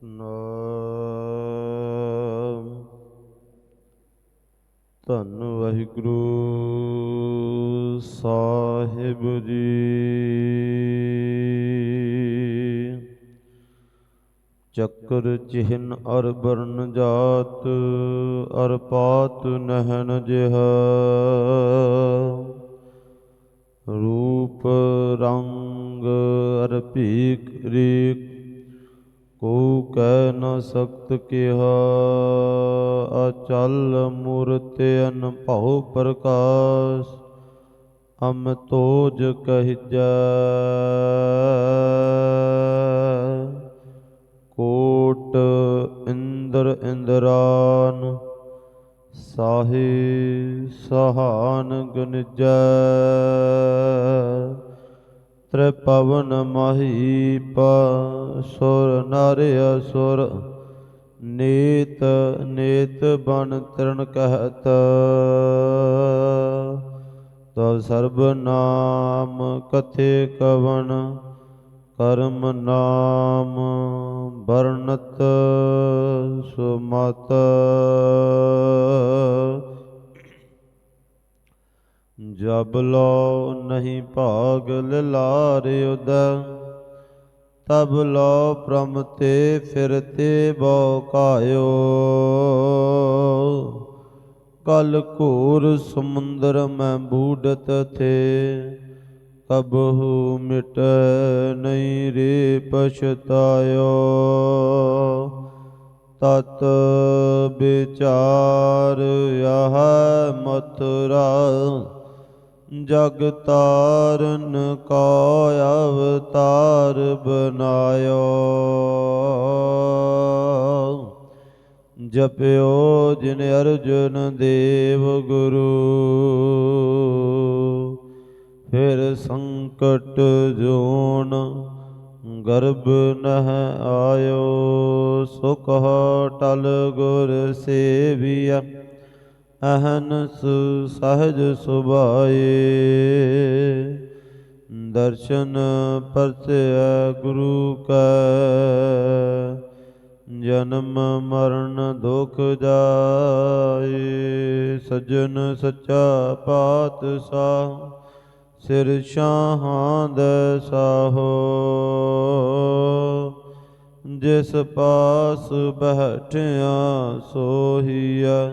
ਸਤਨਾਮ ਧੰਨ ਵਾਹਿਗੁਰੂ ਸਾਹਿਬ ਜੀ। ਚੱਕਰ ਚਿਹਨ ਅਰ ਬਰਨ ਜਾਤ, ਅਰ ਪਾਤ ਨਹਨ ਜਿਹਾ। ਰੂਪ ਰੰਗ ਅਰ ਭੀਖ ਰੀਕ ਕੋ ਕਹਿ ਨ ਸਕਤ ਕਿਹਾ, ਅਚਲ ਮੂਰਤਿ ਅਨਭਉ ਪ੍ਰਕਾਸ਼ ਅਮ ਤੋਜ ਕਹਿਜੈ। ਕੋਟ ਇੰਦਰ ਇੰਦਰਾਨ, ਸਾਹੇ ਸਹਾਨ ਗਨਜੈ। ਤ੍ਰੈ ਪਵਨ ਮਾਹੀ ਪਾ, ਸੁਰ ਨਰ ਅਸੁਰ ਨੀਤ ਨੀਤ ਬਨ ਤਰਨ ਕਹਿਤ। ਤਵ ਸਰਬ ਨਾਮ ਕਥੇ ਕਵਨ ਕਰਮ ਨਾਮ ਵਰਣਤ ਸੁਮਤ। ਜਬ ਲੋ ਨਹੀਂ ਭਾਗ ਲਿਲਾਰੇ ਉਦ, ਤਬ ਲੋ ਪ੍ਰਮ ਤੇ ਫਿਰਤੇ ਬੋ ਕਾਇਓ। ਕਲ ਘੋਰ ਸਮੁੰਦਰ ਮੈਂ ਬੂਡਤ ਥੇ, ਕਬਹੂ ਮਿਟ ਨਹੀਂ ਰੇ ਪਛਤਾਇਓ। ਤਤ ਵਿਚਾਰ ਯਹ ਮਥੁਰਾ ਜਗ ਤਾਰਨ ਕੋ ਅਵਤਾਰ ਬਨਾਇਓ ਜਪਿਓ ਜਿਨ ਅਰਜੁਨ ਦੇਵ ਗੁਰੂ, ਫਿਰ ਸੰਕਟ ਜੋਨ ਗਰਭ ਨਹ ਆਇਓ, ਸੁਖ ਟਲ ਗੁਰ ਸੇਵੀਆ ਅਹਨਸ ਸਹਜ ਸੁਭਾਏ। ਦਰਸ਼ਨ ਪਰਸੈ ਗੁਰੂ ਕੈ। ਜਨਮ ਮਰਨ ਦੁਖ ਜਾਏ। ਸਜਣ ਸੱਚਾ ਪਾਤਸ਼ਾਹ, ਸਿਰ ਸ਼ਾਹਾਂ ਦੇ ਸਾਹੋ। ਜਿਸ ਪਾਸ ਬਹਿਠਿਆ ਸੋਹੀਆ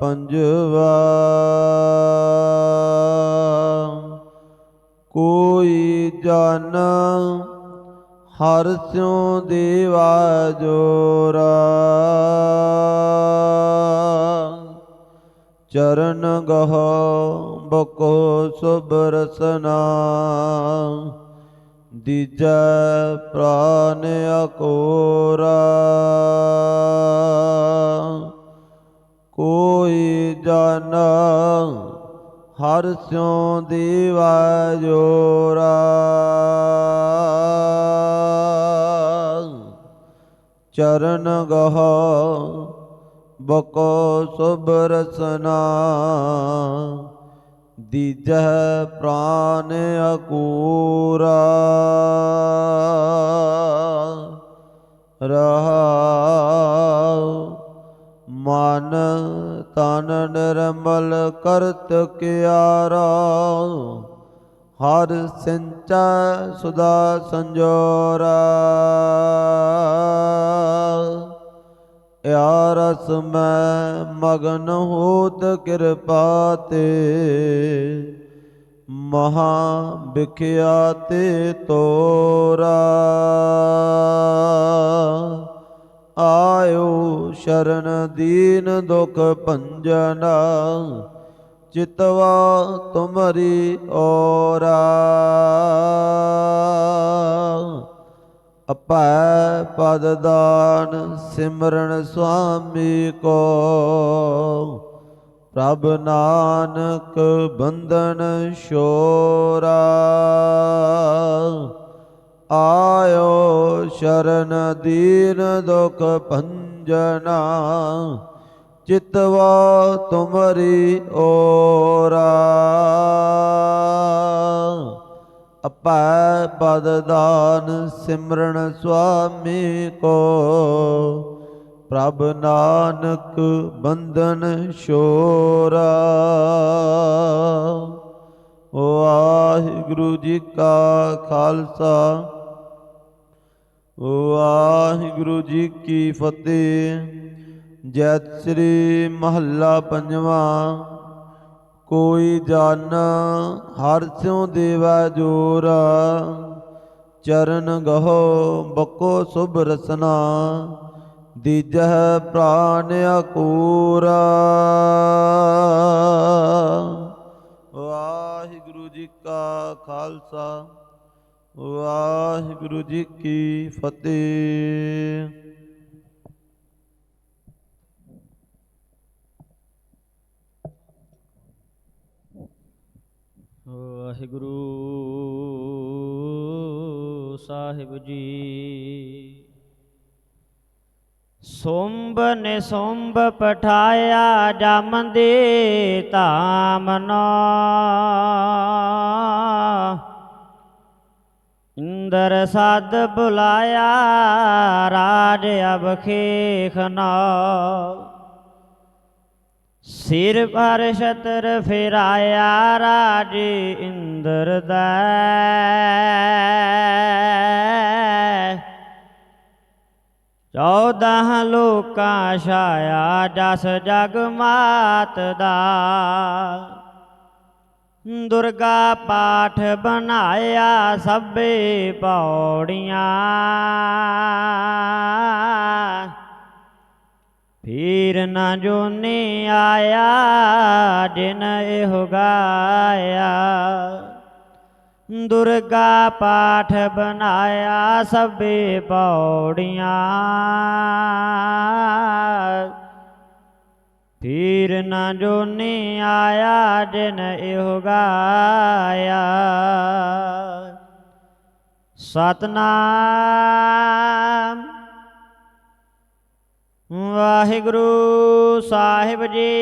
ਪੰਜਵਾ, ਕੋਈ ਜਨ ਹਰ ਸਿਉ ਦੇਵਾ ਜੋਰਾ। ਚਰਨ ਗਹ ਬਕੋ ਸੁਭ ਰਸਨਾ, ਦੀਜੈ ਪ੍ਰਾਨ ਅਕੋਰਾ। ਹਰ ਸਿਉ ਦੇਵਾ ਜੋਰਾ। ਚਰਨ ਗਹ ਬਕੋ ਸੁਭ ਰਸਨਾ। ਦੀਜੈ ਪ੍ਰਾਨ ਅਕੂਰਾ। ਰਹਾਉ ਮਨ ਤਨ ਨਿਰਮਲ ਕਰਤ ਕਿਆਰਾ। ਹਰ ਸਿੰਚੈ ਸੁਦਾ ਸੰਜੋਰਾ। ਯਾ ਰਸ ਮੈਂ ਮਗਨ ਹੋਤ ਕਿਰਪਾ ਤੇ। ਮਹਾ ਵਿਖਿਆ ਤੇ ਤੋਰਾ। ਸ਼ਰਨ ਦੀਨ ਦੁਖ ਭੰਜਨਾ, ਚਿਤਵਾ ਤੁਮਰੀ ਔਰਾ। ਅਪੈ ਪਦ ਦਾਨ ਸਿਮਰਨ ਸੁਆਮੀ ਕੋ। ਪ੍ਰਭ ਨਾਨਕ ਬੰਧਨ ਸ਼ੋਰਾ ਆਇਓ ਸ਼ਰਨ ਦੀਨ ਦੁਖ ਜਨਾ ਚਿਤਵਾ ਤੁਮਰੀ ਓਰਾ ਅਪੈ ਪਦ ਸਿਮਰਨ ਸੁਆਮੀ ਕੋ ਪ੍ਰਭ ਨਾਨਕ ਬੰਧਨ ਛੋਰਾ ਵਾਹਿਗੁਰੂ ਜੀ ਕਾ ਖਾਲਸਾ ਵਾਹਿਗੁਰੂ ਜੀ ਕੀ ਫਤਿਹ। ਜੈਤ ਸ੍ਰੀ ਮਹੱਲਾ ਪੰਜਵਾਂ। ਕੋਈ ਜਨ ਹਰ ਸਿਉ ਦੇਵੈ ਜੋਰ। ਚਰਨ ਗਹੋ ਬਕੋ ਸੁਭ ਰਸਨਾ। ਦੀਜਹ ਪ੍ਰਾਨ ਅਕੂਰਾ। ਵਾਹਿਗੁਰੂ ਜੀ ਕਾ ਖਾਲਸਾ। ਵਾਹਿਗੁਰੂ ਜੀ ਕੀ ਫਤਿਹ। ਵਾਹਿਗੁਰੂ ਸਾਹਿਬ ਜੀ ਸੋਮਬ ਨੇ ਸੋਮਬ ਪਠਾਇਆ ਜਮ ਦੇ ਧਾਮ ਨਾ। ਇੰਦਰ ਸਾਧ ਬੁਲਾਇਆ, ਰਾਜ ਅਬ ਖੇਖਨਾ ਸਿਰ ਪਰ ਛਤਰ ਫਿਰਾਇਆ, ਰਾਜ ਇੰਦਰ ਦਾ। ਚੌਦਾਂ ਲੋਕਾਂ ਛਾਇਆ, ਜਸ ਜਗ ਮਾਤ ਦਾ। ਦੁਰਗਾ ਪਾਠ ਬਣਾਇਆ ਸਭੇ ਪੌੜੀਆਂ। ਫੀਰ ਨਾ ਜੋਨੇ ਆਇਆ, ਜਿਨ ਇਹੋ ਗਾਇਆ। ਦੁਰਗਾ ਪਾਠ ਬਣਾਇਆ ਸਭੇ ਪੌੜੀਆਂ। ਫੀਰ ਨਾ ਜੋਨੇ ਆਇਆ, ਜਿਨ ਇਹੋ ਗਾਇਆ। ਸਤਨਾਮ। ਵਾਹਿਗੁਰੂ ਸਾਹਿਬ ਜੀ।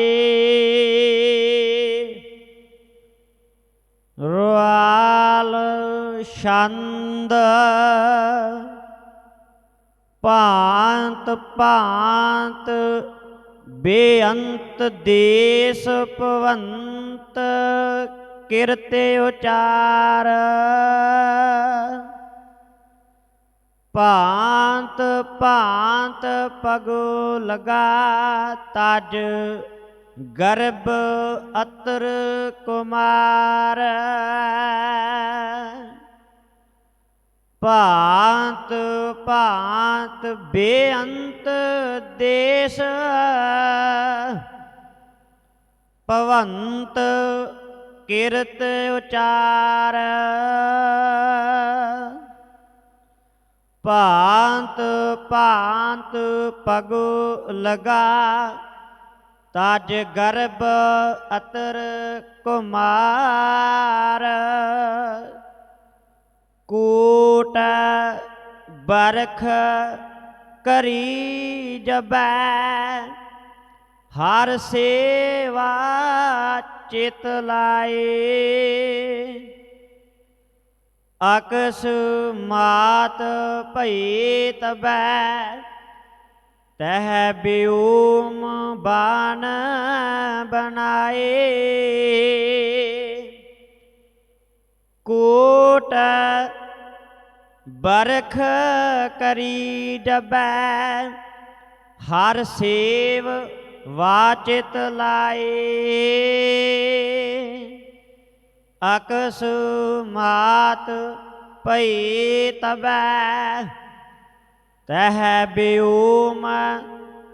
ਰਵਾਲ ਛੰਦ। ਭਾਂਤ ਭਾਂਤ ਬੇਅੰਤ ਦੇਸ ਭਵੰਤ ਕਿਰਤੇ ਉਚਾਰ। ਭਾਂਤ ਭਾਂਤ ਪਗੋ ਲਗਾ ਤਜ ਗਰਭ ਅਤਰ ਕੁਮਾਰ। ਭਾਂਤ ਭਾਂਤ ਬੇਅੰਤ ਦੇਸ। ਭਵੰਤ ਕਿਰਤ ਉਚਾਰ। ਭਾਂਤ ਭਾਂਤ ਪਗੋ ਲਗਾ, ਤਜ ਗਰਭ ਅਤਰ ਕੁਮਾਰ। ਕੋਟ ਬਰਖ ਕਰੀ ਜਬੈ, ਹਰ ਸੇਵਾ ਚਿਤ ਲਾਏ। ਅਕਸ ਮਾਤ ਭਈ ਤਬੈ ਤਹ ਬਿਉਮ ਬਾਨ ਬਣਾਏ। ਕੋ ਕੋਟ ਬਰਖ ਕਰੀ ਡਬੈ। ਹਰ ਸੇਵ ਵਾਚਿਤ ਲਾਏ। ਅਕਸ ਮਾਤ ਭਈ ਤਬੈ। ਤਹ ਬਿਉਮ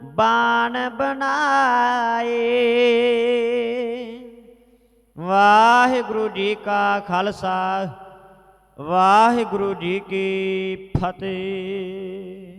ਬਾਣ ਬਣਾਏ। ਵਾਹਿਗੁਰੂ ਜੀ ਕਾ ਖਾਲਸਾ। ਵਾਹਿਗੁਰੂ ਜੀ ਕੀ ਫਤਿਹ।